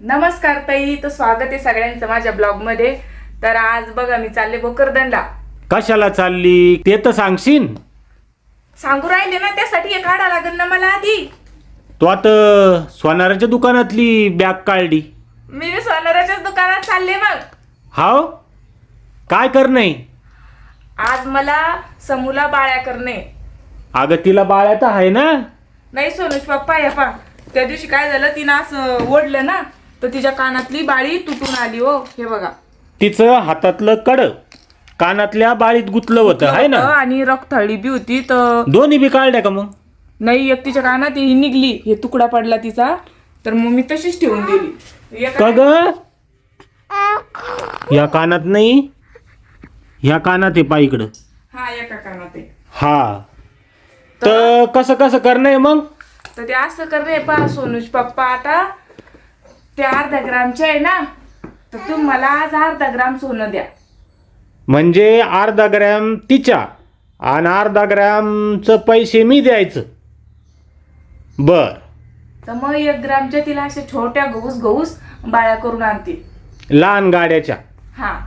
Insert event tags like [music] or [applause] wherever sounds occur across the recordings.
नमस्कार ताई तर स्वागत आहे सगळ्यांचं माझ्या ब्लॉगमध्ये तर आज बघा मी चालले भोकरदनला. कशाला चालली? ते तर सांगशील. सांगू राहिले ना त्यासाठी हे काढा लागेल ना मला आधी. तू आता सोनाराच्या दुकानातली बॅग काढली. मी बी सोनाराच्याच दुकानात चालले मग. हाव? काय करणे? आज मला समूला बाळ्या करणे. अगं तिला बाळ्या तर आहे ना. नाही सोनुष पप्पा या पा. त्या दिवशी काय झालं तिनं असं ओढलं ना. तर तिच्या कानातली बाळी तुटून आली हो हे बघा. तिचं हातातलं कड कानातल्या बाळीत गुतलं होतं आहे ना? आणि रक्तहळी बी होती तर दोन्ही बी काढल्या का मग? नाही एक तिच्या कानात ही निघली हे तुकडा पडला तिचा तर मग मी तशीच ठेवून दिली. एक का ग? या कानात नाही या कानात आहे पाय इकडं. हा एका कानात आहे. हा. तर कसं कसं करणं मग? तर ते असं कर रे पा सोनूज पप्पा आता ते अर्धा ग्रामचे आहे ना तर तुम्ही मला आज अर्धा ग्राम सोनं द्या. म्हणजे अर्धा ग्रॅम तिच्या आणि अर्धा ग्रॅमचं पैसे मी द्यायचं. बर. तर मग एक ग्रामच्या तिला अशा छोट्या गहूस गहूस बाळ्या करून आणतील. लहान गाड्याच्या. हा.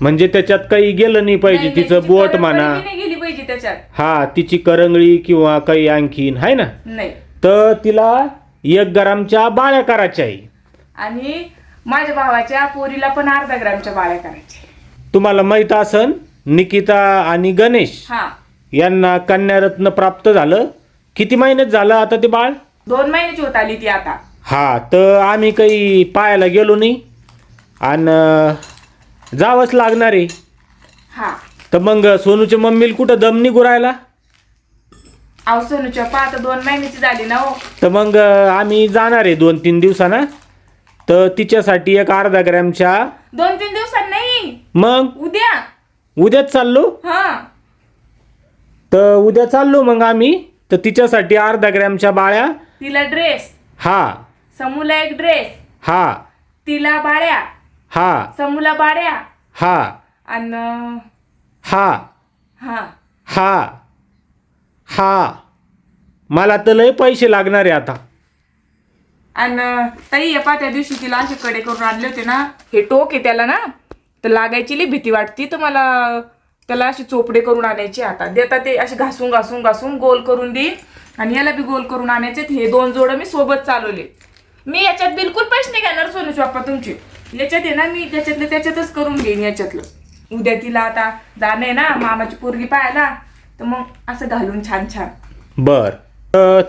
म्हणजे त्याच्यात काही गेलं नाही पाहिजे नाही, तिचं बोट करंगळी म्हणा. बी नाही गेली पाहिजे त्याच्यात. हा तिची करंगळी किंवा काही आणखीन आहे ना? नाही. तर तिला एक ग्रामच्या बाळ्या करायच्या आहे. आणि माझ्या भावाच्या पोरीला पण अर्धा ग्रामच्या बाळ्या करायच्या. तुम्हाला माहीत असन निकिता आणि गणेश हा. यांना कन्यारत्न प्राप्त झालं. किती महिन्यात झालं आता ते बाळ? दोन महिन्याची होत आली ती आता. हा तर आम्ही काही पाहायला गेलो नाही. आणि जावंच लागणार आहे. हा. तर मग सोनूच्या मम्मीला कुठं दम निघू राहिला? अहो सोनूच्या पा आता दोन महिन्याची झाली ना हो. तर मग आम्ही जाणार आहे दोन तीन दिवसानं. तर तिच्यासाठी एक अर्धा ग्रॅमच्या दोन तीन दिवसात नाही. मग? उद्या. उद्याच चाललो? हा. तर उद्या चाललो मग आम्ही. तर तिच्यासाठी अर्धा ग्रॅमच्या बाळ्या. तिला ड्रेस हा. समूला एक ड्रेस हा. तिला बाळ्या. हा. समूला बाळ्या. हा. आणि हा. हा. हा. हा. मला तर लय पैसे लागणार आहे आता. आणि ताई येपा त्या दिवशी तिला असे कडे करून आणले होते ना हे टोक आहे त्याला ना तर लागायची लई भीती वाटती तर मला त्याला अशी चोपडे करून आणायचे आता. देता ते असे घासून घासून घासून गोल करून देईन आणि याला बी गोल करून आणायचे हे दोन जोडं मी सोबत चालवले. मी याच्यात बिलकुल पैसे नाही घेणार सोनू बाप्पा तुमचे. याच्यात आहे ना मी त्याच्यातलं त्याच्यातच करून घेईन याच्यातलं. उद्या तिला आता जाणं आहे ना मामाची पोरगी पाहायला तर मग असं घालून छान छान. बर.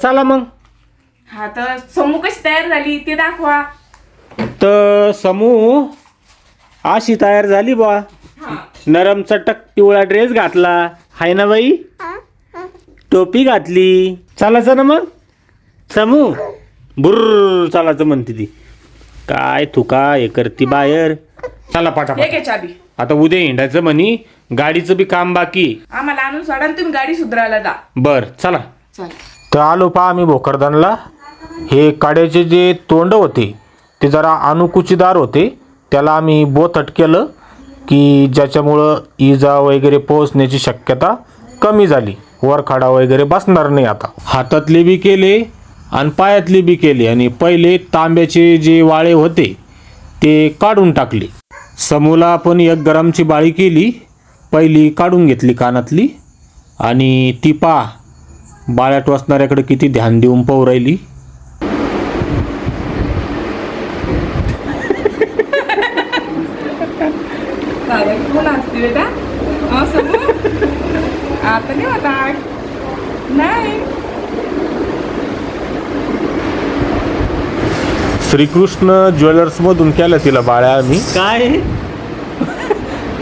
चला मग. हा तर समूह कशी तयार झाली ते दाखवा. तर समूह अशी तयार झाली बा हा. नरम चटक पिवळा ड्रेस घातला. हाय ना बाई? टोपी घातली. चालायचं ना मग? समू बुर्र चालायचं म्हणते ती. काय तुका हे करती बाहेर. चला पाठा हे घे चाबी. आता उद्या हिंडायचं म्हणी. गाडीचं बी काम बाकी. आम्हाला आणून सोडा आणि तुम्ही गाडी सुधारायला जा. बर चला. चल. तर आलो पहा आम्ही भोकरदनला. हे काड्याचे जे तोंड होते ते जरा अनुकुचीदार होते. त्याला आम्ही बोथट केलं की ज्याच्यामुळं इजा वगैरे पोहोचण्याची शक्यता कमी झाली. वरखाडा वगैरे बसणार नाही आता. हातातले बी केले आणि पायातले बी केले आणि पहिले तांब्याचे जे वाळे होते ते काढून टाकले. समूला आपण एक गरमची बाळी केली. पहिली काढून घेतली कानातली आणि ती पा बाळ्यात वाचणाऱ्याकडे किती ध्यान देऊन पाहू राहिली दादा कोण असते बेटा असं आता नाही होता नाही श्रीकृष्ण ज्वेलर्समधून केलं तिला बाळ्या आम्ही. काय?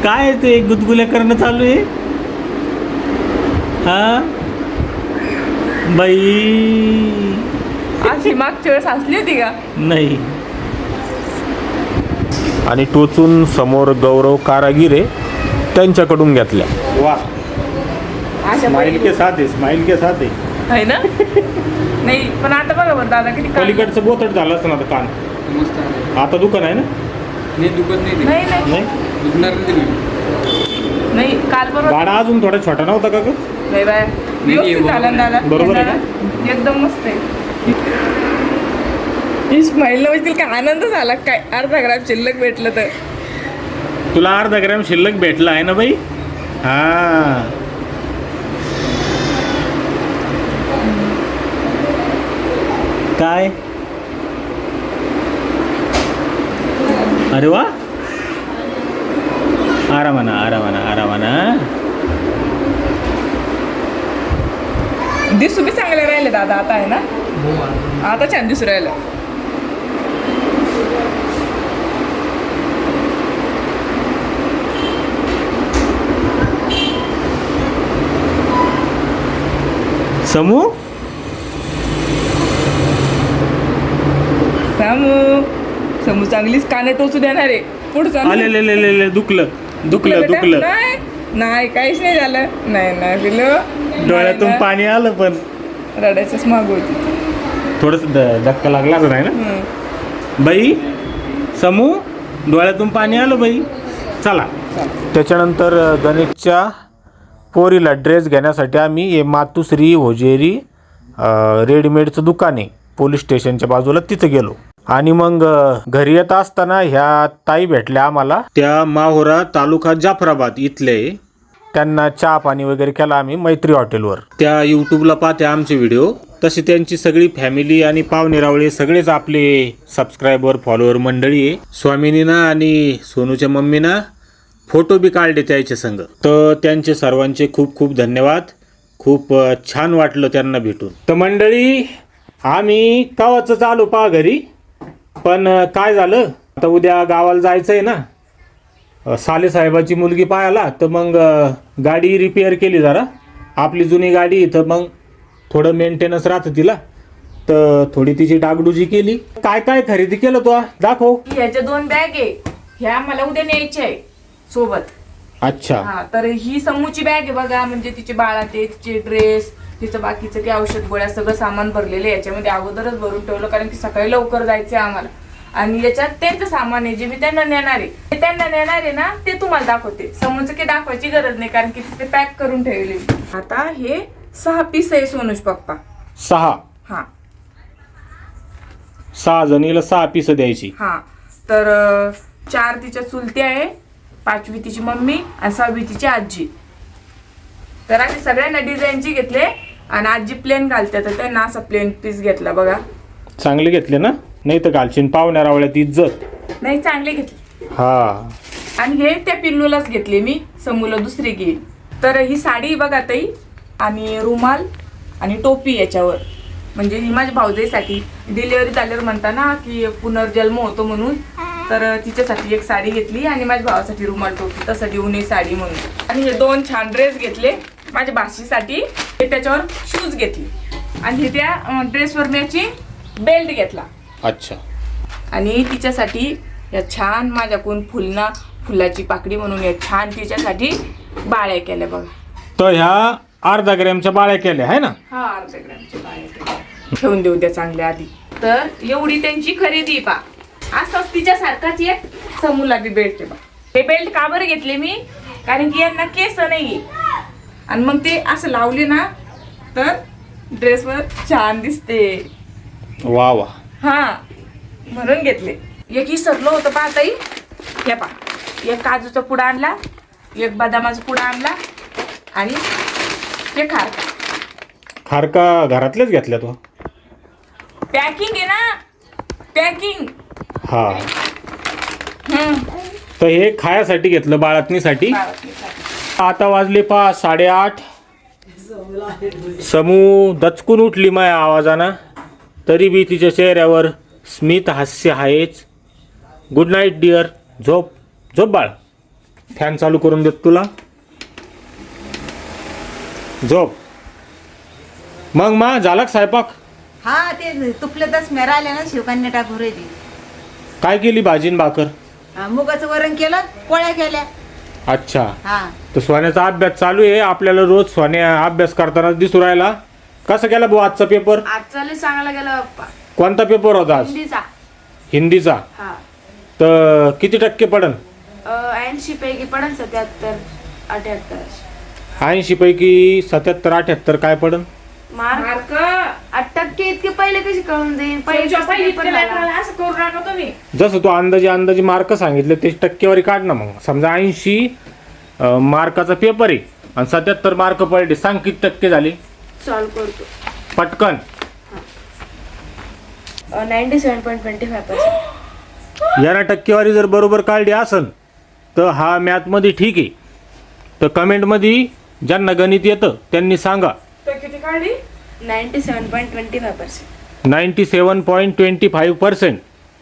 काय ते? गुदगुल्या करणं चालू आहे? हा? बाई. अशी मागच्या वेळेस हसली होती का? नाही. आणि टोचून समोर गौरव कारागिरे त्यांच्याकडून घेतल्या. पहिली के साथ है स्माइल के साथ है आहे ना? नाही पण आता बघा बरं दादा किती कान- पलीकडचं बोथट झालं असतं ना आता कान. मस्त आहे. आता दुकान आहे ना? नाही दुखत नाही ते. नाही नाही. नाही? दुखणार नाही ते. नाही. नाही काल बरोबर गाडा अजून थोडा छोटा नव्हता का ग? नाही बाय. व्यवस्थित बरोबर झाला ना दादा. बरोबर आहे दादा? एकदम मस्त आहे. इस्माईलला म्हणजे काय आनंद झाला. काय अर्धा ग्राम शिल्लक भेटलं तर. तुला अर्धा ग्रॅम शिल्लक भेटला आहे ना बाई? हा. काय? अरे वा. आरामाना आरामाना आरामाना. दिसू बी चांगले राहिले दादा आता आहे ना? आता छान दिसू राहिलं. समू? सामू समू चांगलीच काने टोचू देणार आहे. पुढचा आले ले ले ले ले दुखलं. दुखलं बेटा? दुखलं. नाही नाही काहीच नाही झालं. नाही नाही पिलं डोळ्यातून पाणी आलं पण. रडायचंच माग होती. थोडस धक्का लागलाच नाही ना. बाई समू डोळ्यातून पाणी आलं बाई. चला. त्याच्यानंतर गणेशच्या पोरीला ड्रेस घेण्यासाठी आम्ही हे मातुश्री होजेरी रेडीमेडचं दुकान आहे. पोलीस स्टेशनच्या बाजूला तिथं गेलो. आणि मग घरी येत असताना ह्या ताई भेटल्या आम्हाला. त्या माहोरा तालुका जाफराबाद इथले. त्यांना चहा पाणी वगैरे केला आम्ही मैत्री हॉटेलवर. त्या यूट्यूबला पाहते आमचे व्हिडिओ तशी त्यांची सगळी फॅमिली आणि पाहुणे रावळे सगळेच आपले सबस्क्रायबर फॉलोअर मंडळी आहे. स्वामिनीना आणि सोनूच्या मम्मीना फोटो बी काढले त्याच्या संग. तर त्यांचे सर्वांचे खूप खूप धन्यवाद. खूप छान वाटलं त्यांना भेटून. तर मंडळी आम्ही कावाचं चालू पहा घरी. पण काय झालं? आता उद्या गावाला जायचं आहे ना. साले साहेबाची मुलगी पाहायला तर मग गाडी रिपेअर केली जरा. आपली जुनी गाडी इथं मग थोडं मेंटेनन्स राहतं तिला. तर थोडी तिची डागडुजी केली. काय काय खरेदी केलं तू दाखव. ह्याच्या दोन बॅग आहे. ह्या मला उद्या न्यायच्या आहे सोबत. अच्छा. हा तर ही समूची बॅग आहे बघा म्हणजे तिचे बाळाचे तिचे ड्रेस तिचं बाकीचं काही औषध गोळ्या सगळं सामान भरलेलं आहे. याच्यामध्ये अगोदरच भरून ठेवलं कारण की सकाळी लवकर जायचं आम्हाला. आणि याच्यात त्यांचं सामान आहे जे मी त्यांना नेणार आहे. ते त्यांना नेणार आहे ना ते तुम्हाला दाखवते. समोरचं काही दाखवायची गरज नाही कारण की ते पॅक करून ठेवले आता हे सहा पीस आहे सोनूज पप्पा. सहा. हा. सहा जणीला सहा पिसं द्यायची. हा. तर अं, चार तिच्या चुलती आहे पाचवी तिची मम्मी आणि सहावी तिची आजी. तर आम्ही सगळ्यांना डिझाईनची घेतले आणि आजी प्लेन घालते. तर त्यांना असा प्लेन पीस घेतला बघा. चांगले घेतले ना? नाही तर घालशील पाहुण्या रावळ्यात इज्जत. नाही चांगले घेतले. हा. आणि हे त्या पिल्लूलाच घेतले मी. समूला दुसरी घेईल तर ही साडी बघा ताई. आणि रुमाल आणि टोपी याच्यावर. म्हणजे ही माझ्या भाऊजाईसाठी. डिलिव्हरी झाल्यावर म्हणता ना की पुनर्जन्म होतो म्हणून. तर तिच्यासाठी एक साडी घेतली आणि माझ्या भावासाठी रुमाल टोपी. तसं देऊ नये साडी म्हणून. आणि हे दोन छान ड्रेस घेतले माझ्या भाषेसाठी हे त्याच्यावर शूज घेतले. आणि हे त्या ड्रेसवर मी याची बेल्ट घेतला. अच्छा. आणि तिच्यासाठी या छान माझ्याकडून फुलना फुलाची पाकडी म्हणून या छान तिच्यासाठी बाळ्या केल्या बघा. तर ह्या अर्धा ग्रॅमच्या बाळ्या केल्या आहे ना? हा अर्ध्या ग्रॅमच्या बाळ्या केल्या. ठेवून देऊ द्या चांगल्या आधी. तर एवढी त्यांची खरेदी पा. असंच तिच्यासारखाच एक समूला बी बेल्ट बा. हे बेल्ट का बरं घेतले मी? कारण की यांना केस नाही आणि मग ते असं लावले ना तर ड्रेसवर छान दिसते. वा वा. हा म्हणून घेतले. एक इसरलो होतं पाहताई हे पा एक काजूचा पुडा आणला एक बदामाचा पुडा आणला आणि हे खारका खारका घरातल्याच घेतल्या तो? पॅकिंग आहे ना? पॅकिंग हा. तर हे खायासाठी घेतलं बाळातनीसाठी. आता वाजले पा साडेआठ. समू दचकून उठली माया आवाजानं. तरी बी तिच्या चेहऱ्यावर स्मित हास्य आहेच. गुड नाईट डिअर झोप झोप बाळ. फॅन चालू करून देत तुला. झोप. मग मा झाला का स्वयंपाक? हा ते तुपले दस मेरा आले ना शिवकन्या टाकून राहिली. काय केली भाजीन भाकर? हा, मुगाचं वरण केलं पोळ्या केल्या. अच्छा. हा. तर सोन्याचा अभ्यास चालू आहे. आपल्याला रोज सोन्या अभ्यास करताना दिसू राहिला. कसा गेला भाऊ आजचा पेपर? आजचा लय चांगला गेला बाप्पा. कोणता पेपर होता आज? हिंदीचा. हिंदीचा? हा. तर किती टक्के पडन? ऐंशी पैकी पडन सत्याहत्तर अठ्याहत्तर ऐंशी पैकी सत्याहत्तर अठ्याहत्तर काय पडन? मार्क? टक्के इतके पहिले कशी कळून जाईल तुमच्या कसं पहिलीत paper त्या झाला? लेकराला असं करू नका तुम्ही. जसं तू अंदाजे अंदाजे मार्क सांगितले ते टक्केवारी काढ ना मग. समजा ऐंशी मार्काचा पेपर आहे आणि सत्याहत्तर मार्क पडले सांग किती टक्के झाले? सॉल्व्ह करतो. पटकन. Ninety seven point twenty five percent याला टक्केवारी जर बरोबर काढली असन तर हा मॅथमध्ये ठीक आहे. तर कमेंटमध्ये ज्यांना गणित येतं त्यांनी सांगा. तर किती काढली? Ninety seven point twenty five percent ninety seven point twenty five percent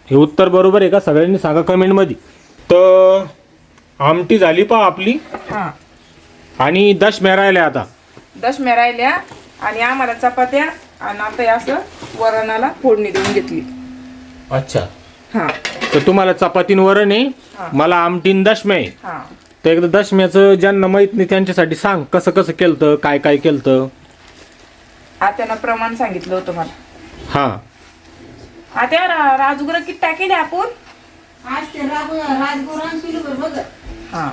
हे उत्तर बरोबर आहे का? सगळ्यांनी सांगा कमेंटमध्ये तर आमटी झाली पा आपली. हा. आणि दशम्या राहिल्या आता. दशम्या राहिल्या आणि आम्हाला चपात्या आणि आता हे असं वरणाला फोडणी देऊन घेतली. अच्छा. हा. तर तुम्हाला चपातीन वरण आहे हा. मला आमटीन दशम्या आहे. हा. तर एकदा दशम्याचं ज्यांना माहीत नाही त्यांच्यासाठी सांग कसं कसं केलतं काय काय केलतं. आत्यानं प्रमाण सांगितलं होतं मला. हां. आता रा- राजगुरा किती टाकेले आपण? आज ते राग राजगुरान किलो बघ. हा.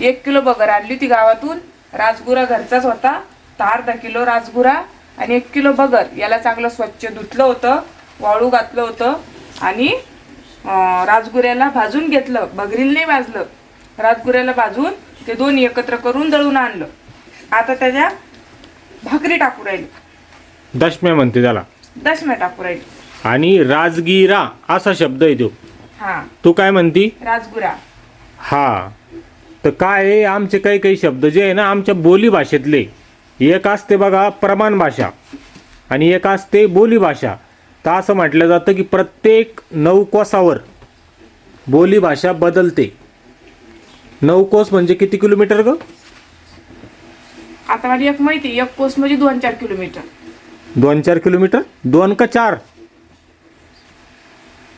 एक किलो बगर आणली होती गावातून. राजगुरा घरचाच होता. तर अर्धा किलो राजगुरा आणि एक किलो बगर. याला चांगलं स्वच्छ धुतलं होतं वाळू घातलं होतं आणि राजगुऱ्याला भाजून घेतलं. बगरीला नाही भाजलं. राजगुऱ्याला भाजून ते दोन्ही एकत्र करून दळून आणलं. आता त्याच्या भाकरी टाकू राहिली. दशम्या म्हणते त्याला. दशम्या टाकू राहिली. आणि राजगिरा असा शब्द आहे तो. हा. तू काय म्हणती? राजगुरा. हा. तर काय आहे? आमचे काही काही शब्द जे आहे ना आमच्या बोली भाषेतले. एक असते बघा प्रमाण भाषा आणि एक असते बोली भाषा. तर असं म्हटलं जातं की प्रत्येक नऊ कोसावर बोली भाषा बदलते. नऊ कोस म्हणजे किती किलोमीटर ग? आता मला एक माहिती एक कोस म्हणजे दोन चार किलोमीटर. दोन चार किलोमीटर? दोन का चार?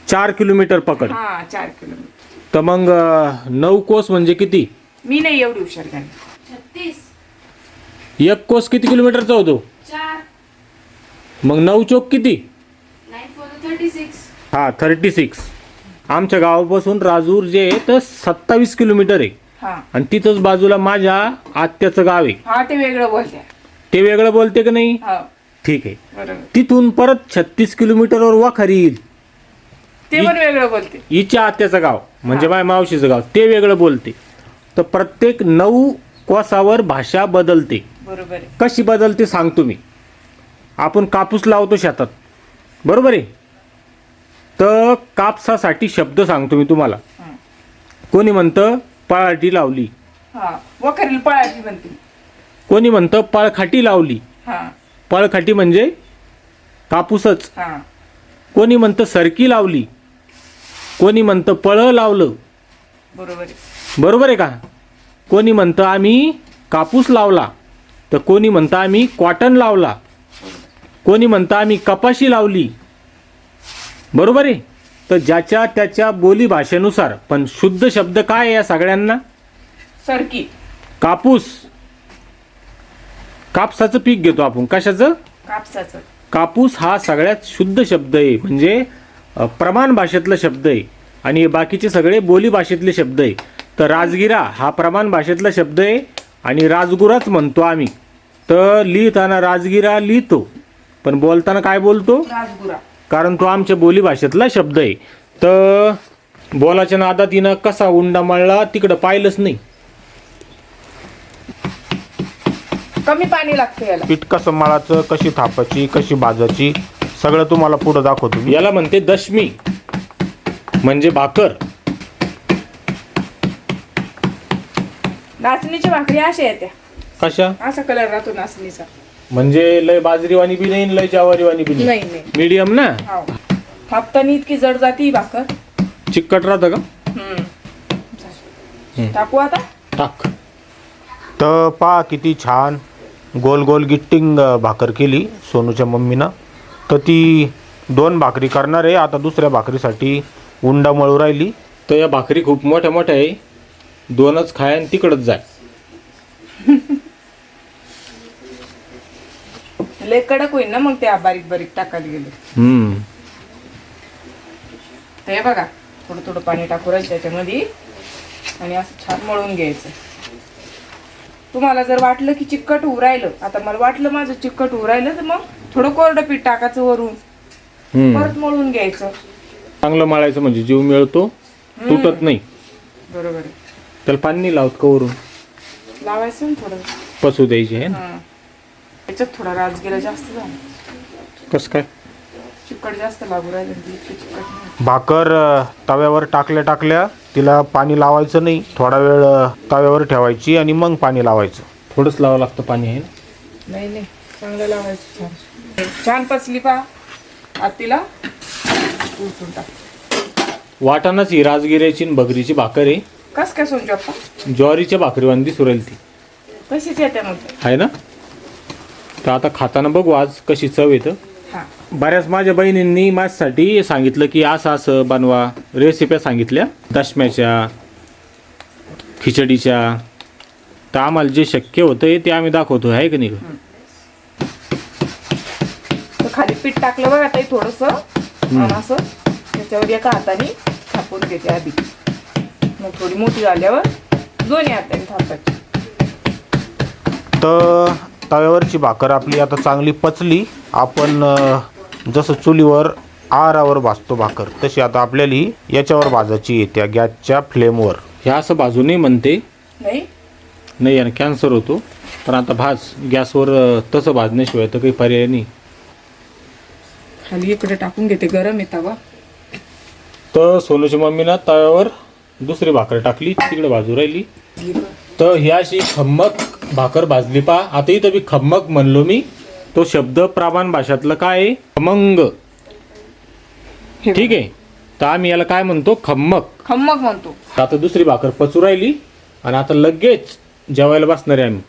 चार किलोमीटर पकड. हा चार किलोमीटर. तर मग अं, नऊ कोस म्हणजे किती? मी नाही एवढी हुशार झाली. छत्तीस. एक कोस किती किलोमीटरचा होतो? चार. मग नऊ चौक किती? नाईन फोर थर्टी सिक्स हा थर्टी सिक्स आमच्या गावापासून राजूर जे आहे तर सत्तावीस किलोमीटर आहे. हा. आणि तिथंच बाजूला माझ्या आत्याचं गाव आहे. हा ते वेगळं बोलते. ते वेगळं बोलते की नाही? हा. ठीक आहे. बरोबर. तिथून परत छत्तीस किलोमीटरवर वाखारी येईल. ते पण वेगळं बोलते. हिच्या आत्याचं गाव म्हणजे माझ्या मावशीचं गाव ते वेगळं बोलते. तर प्रत्येक नऊ कोसावर भाषा बदलते. बरोबर आहे. कशी बदलते सांगतो मी आपण कापूस लावतो शेतात. बरोबर आहे? तर कापसासाठी शब्द सांगतो मी तुम्हाला. कोणी म्हणतं पळाटी लावली. हा वखरील पळाची म्हणते. कोणी म्हणतं पळखाटी लावली. हा. पळखाटी म्हणजे कापूसच. हा. कोणी म्हणतं सरकी लावली. कोणी म्हणतं पळं लावलं. बरोबर आहे. बरोबर आहे का? कोणी म्हणतं आम्ही कापूस लावला. तर कोणी म्हणतं आम्ही कॉटन लावला. कोणी म्हणतं आम्ही कपाशी लावली. बरोबर आहे? तर ज्याच्या त्याच्या बोली भाषेनुसार पण शुद्ध शब्द काय आहे या सगळ्यांना? सरकी. कापूस. कापसाचं पीक घेतो आपण. कशाचं? कापसाचं. कापूस हा सगळ्यात शुद्ध शब्द आहे. म्हणजे प्रमाण भाषेतला शब्द आहे. आणि बाकीचे सगळे बोली भाषेतले शब्द आहे. तर राजगिरा हा प्रमाण भाषेतला शब्द आहे. आणि राजगुराच म्हणतो आम्ही. तर लिहिताना राजगिरा लिहितो. पण बोलताना काय बोलतो? राजगुरा. कारण तो आमच्या बोली भाषेतला शब्द आहे. तर बोलाच्या नादात तिनं कसा उंडा मळला तिकडं पाहिलंच नाही. कमी पाणी लागतं याला. पीठ कसं मळाचं कशी थापायची कशी भाजायची सगळं तुम्हाला पुढं दाखवतो याला म्हणते दशमी. म्हणजे भाकर. नाचणीच्या भाकरी अशा येत्या. कशा? असा कलर राहतो नाचणीचा म्हणजे लय बाजरीवाणी बी नाही लय ज्वारीवाणी बी नाही? नाही मीडियम ना? हो थापतानी इतकी जड जाती ही भाकर. चिकट राहतं का? हम्म. टाकू आता. टाक. तर पा किती छान गोल गोल गिट्टिंग भाकर केली सोनूच्या मम्मीनं. तर ती दोन भाकरी करणार आहे. आता दुसऱ्या भाकरीसाठी उंडा मळू राहिली. तर या भाकरी खूप मोठ्या मोठ्या आहे. दोनच खाय आणि तिकडच जाय. लय कडक होईल ना मग त्या बारीक बारीक टाकायला गेले. हम्म. तर हे बघा थोडं थोडं पाणी टाकू राहील त्याच्यामध्ये. आणि असं छान मळून घ्यायचं. तुम्हाला जर वाटलं की चिकट होऊ राहिलं आता मला वाटलं माझं चिकट होऊ राहिलं तर मग थोडं कोरडं पीठ टाकायचं वरून. हम्म. परत मळून घ्यायचं. चांगलं मळायचं म्हणजे जीव मिळतो तुटत नाही. बरोबर आहे. त्याला पाणी नाही लावत कवरून लावायचं ना थोडं. पसू द्यायचे आहे ना? हा. त्याच्यात थोडा राजगिरा जास्त झाला. कसं काय? चिकट जास्त लागू राहिलं ना ती इतकी चिकट नाही भाकर अ, तव्यावर टाकल्या टाकल्या तिला पाणी लावायचं नाही. थोडा वेळ अ, तव्यावर ठेवायची आणि मग पाणी लावायचं. थोडंच लावावं लागतं पाणी आहे ना? नाही नाही. चांगलं लावायचं छान. छान पचली पा. आतीला उलटून टाक. वाटाणाच ही राजगिऱ्याची आणि बकरीची भाकर आहे. कस काय सोनजो अप्पा ज्वारीच्या भाकरीवांदी सुरेल ती. कशीच येते मग आहे ना? तर आता खाताना बघू आज कशी चव येतं. हा. बऱ्याच माझ्या बहिणींनी माझ्यासाठी सांगितलं की असं असं बनवा. रेसिप्या सांगितल्या. दशम्याच्या खिचडीच्या. तर आम्हाला जे शक्य होतं ते आम्ही दाखवतो आहे की नाही? तर खाली पीठ टाकलं बघा ताई थोडस. असं त्याच्यावर एका हाताने थापून घेते आधी. मग थोडी मोठी झाल्यावर दोन्ही हाताने थापायची. तर तव्यावरची भाकर आपली आता चांगली पचली आपण जसं चुलीवर आरावर भाजतो भाकर तशी आता आपल्याला ही याच्यावर भाजायची येत्या गॅसच्या फ्लेमवर. ह्या असं भाजू नाही म्हणते. नाही. नाही यानं कॅन्सर होतो. पण आता भाज गॅसवर तसं भाजण्याशिवाय तर काही पर्याय नाही. खाली इकडे टाकून घेते गरम आहे तवा. तर सोनूच्या मम्मीनं तव्यावर दुसरी भाकर टाकली तिकडे भाजू राहिली. तर ही अशी खम्मक भाकर भाजली पा. आता इथं बी खम्मक म्हणलो मी. तो शब्द प्रमाण भाषातलं काय आहे? खमंग. ठीक आहे. तर आम्ही याला काय म्हणतो? खम्मक खम्मक म्हणतो. आता दुसरी भाकर पचू राहिली. आणि आता लगेच जेवायला बसणार आहे आम्ही.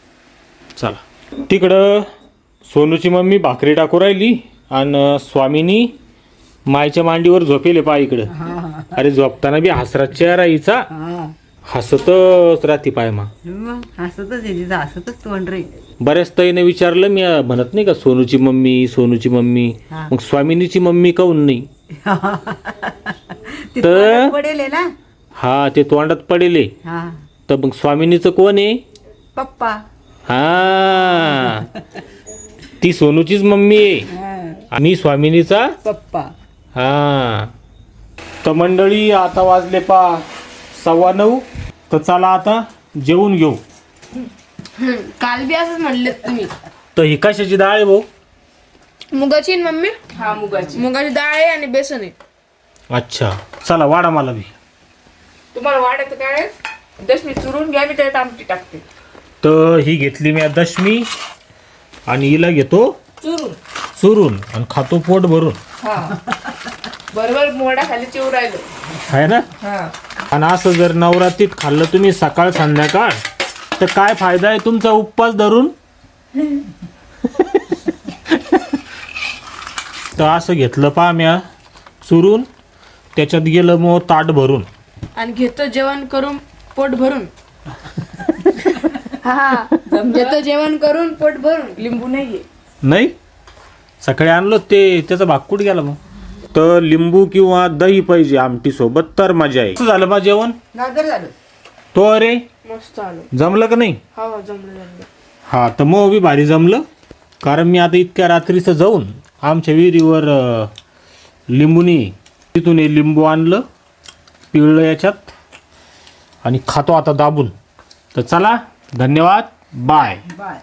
चला. तिकडं सोनूची मम्मी भाकरी टाकू राहिली. आणि स्वामीनी मायच्या मांडीवर झोपेले पा इकडं. अरे झोपताना बी हसरा चेहरा हिचा. हसतच राहती पाय मा. मग हसतच आहे तिचं हसतच तोंड रे. बऱ्याच ताईने विचारलं मी अं, म्हणत नाही का सोनूची मम्मी सोनूची मम्मी? हा. मग स्वामिनीची मम्मी काऊन नाही? [laughs] ती तर- तोंडात पडेल आहे ना? हा ते तोंडात पडेले हा. तर मग स्वामिनीचं कोण आहे? पप्पा. हा. ती सोनूचीच मम्मी आहे. हा, आणि स्वामिनीचा? पप्पा. हा. तर मंडळी आता वाजले पा सव्वा नऊ. तर चला आता जेवून घेऊ. काल बी असंच म्हणले तुम्ही. तर ही कशाची डाळ आहे भाऊ? मुगाची ना मम्मी? हा मुगाची. मुगाची डाळ आहे आणि बेसन आहे. अच्छा. चला वाडा मला बी. तुम्हाला वाढत काय दशमी चुरून घ्या मी त्याच्यात आमटी टाकते. तर ही घेतली मी दशमी. आणि हिला घेतो चुरून. चुरून. आणि खातो पोट भरून. हा. बरोबर मोडा खाली चिव राहिलो आहे ना? हा. आणि असं जर नवरात्रीत खाल्लं तुम्ही सकाळ संध्याकाळ तर काय फायदा आहे तुमचा उपवास धरून? [laughs] तर असं घेतलं पा म्या चुरून त्याच्यात गेलं मग ताट भरून. आणि घेतो जेवण करून पोट भरून. हा. घेतो जेवण करून पोट भरून. लिंबू नाहीये. नाही? सकाळी आणलो ते त्याचा भाग कुठे गेला मग? तर लिंबू किंवा दही पाहिजे आमटी सोबत तर मजा आहे. कसं झालं बा जेवण? झालं. तो अरे? मस्त आलो. जमलं का नाही? हा हो जमलं जमलं. हा तर मग बी भारी जमलं. कारण मी आता इतक्या रात्रीचं जाऊन आमच्या विहिरीवर अं, लिंबूनी तिथून हे लिंबू आणलं पिळलं याच्यात आणि खातो आता दाबून. तर चला धन्यवाद. बाय. बाय.